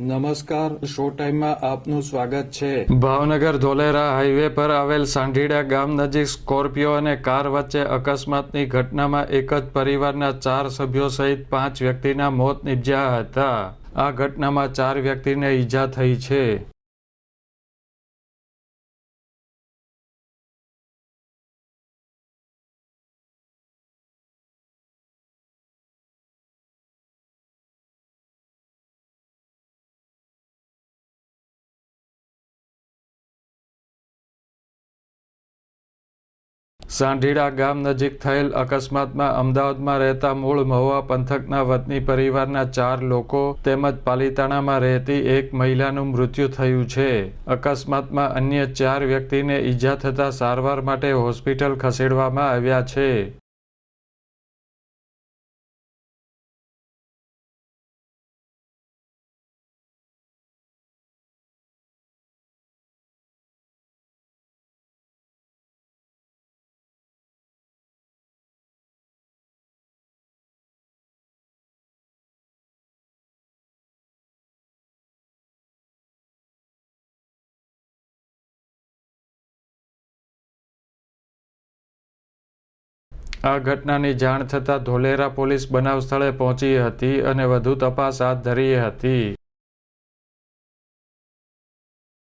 નમસ્કાર, શો ટાઈમમાં આપનું સ્વાગત છે. ભાવનગર ધોલેરા હાઈવે પર આવેલ સાંઢીડા ગામ નજીક સ્કોર્પિયો અને કાર વચ્ચે અકસ્માતની ઘટનામાં એક જ પરિવારના ચાર સભ્યો સહિત પાંચ વ્યક્તિના મોત નિપજ્યા હતા. આ ઘટનામાં ચાર વ્યક્તિને ઈજા થઈ છે. સાંઢીડા ગામ નજીક થયેલ અકસ્માતમાં અમદાવાદમાં રહેતા મૂળ મહુવા પંથકના વતની પરિવારના ચાર લોકો તેમજ પાલીતાણામાં રહેતી એક મહિલાનું મૃત્યુ થયું છે. અકસ્માતમાં અન્ય ચાર વ્યક્તિને ઈજા થતાં સારવાર માટે હોસ્પિટલ ખસેડવામાં આવ્યા છે. આ ઘટનાની જાણ થતાં ધોલેરા પોલીસ બનાવ સ્થળે પહોંચી હતી અને વધુ તપાસ હાથ ધરી હતી.